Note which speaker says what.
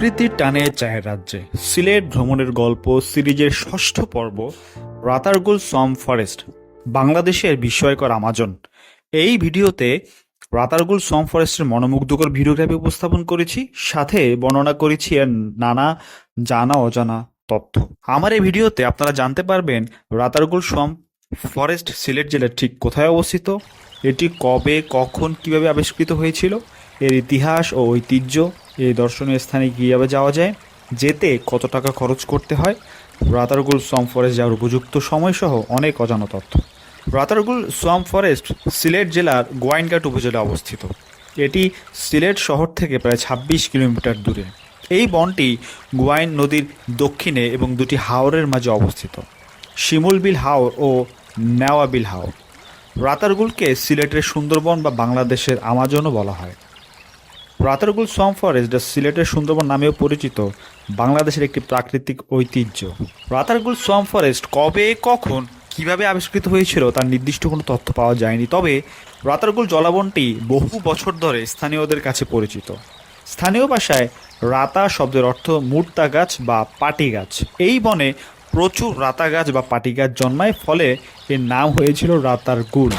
Speaker 1: প্রকৃতির টানে চায়ের রাজ্যে। সিলেট ভ্রমণের গল্প সিরিজের ষষ্ঠ পর্ব, রাতারগুল সম ফরেস্ট, বাংলাদেশের বিস্ময়কর আমাজন। এই ভিডিওতে রাতারগুল সম ফরেস্টের মনোমুগ্ধকর ভিডিওগ্রাফি উপস্থাপন করেছি, সাথে বর্ণনা করেছি এর নানা জানা অজানা তথ্য। আমার এই ভিডিওতে আপনারা জানতে পারবেন রাতারগুল সম ফরেস্ট সিলেট জেলার ঠিক কোথায় অবস্থিত, এটি কবে, কখন, কীভাবে আবিষ্কৃত হয়েছিল, এর ইতিহাস ও ঐতিহ্য এই দর্শনীয় স্থানে কীভাবে যাওয়া যায়। যেতে কত টাকা খরচ করতে হয়? রাতারগুল সোয়াম ফরেস্ট যাওয়ার উপযুক্ত সময়সহ অনেক অজানা তথ্য। রাতারগুল সোয়াম ফরেস্ট সিলেট জেলার গোয়াইনঘাট উপজেলায় অবস্থিত। এটি সিলেট শহর থেকে প্রায় ছাব্বিশ কিলোমিটার দূরে। এই বনটি গোয়াইন নদীর দক্ষিণে এবং দুটি হাওরের মাঝে অবস্থিত। শিমুলবিল হাওর ও নেওয়াবিল হাওর। রাতারগুলকে সিলেটের সুন্দরবন বা বাংলাদেশের আমাজনও বলা হয়। রাতারগুল সোয়াম ফরেস্ট যা সিলেটের সুন্দরবন নামেও পরিচিত, বাংলাদেশের একটি প্রাকৃতিক ঐতিহ্য। রাতারগুল সোয়াম ফরেস্ট কবে, কখন, কীভাবে আবিষ্কৃত হয়েছিল তার নির্দিষ্ট কোনো তথ্য পাওয়া যায়নি, তবে রাতারগুল জলাবনটি বহু বছর ধরে স্থানীয়দের কাছে পরিচিত। স্থানীয় ভাষায় রাতা শব্দের অর্থ মূর্তা গাছ বা পাটি গাছ। এই বনে প্রচুর রাতা গাছ বা পাটি গাছ জন্মায়, ফলে এর নাম হয়েছিল রাতার রাতারগুল।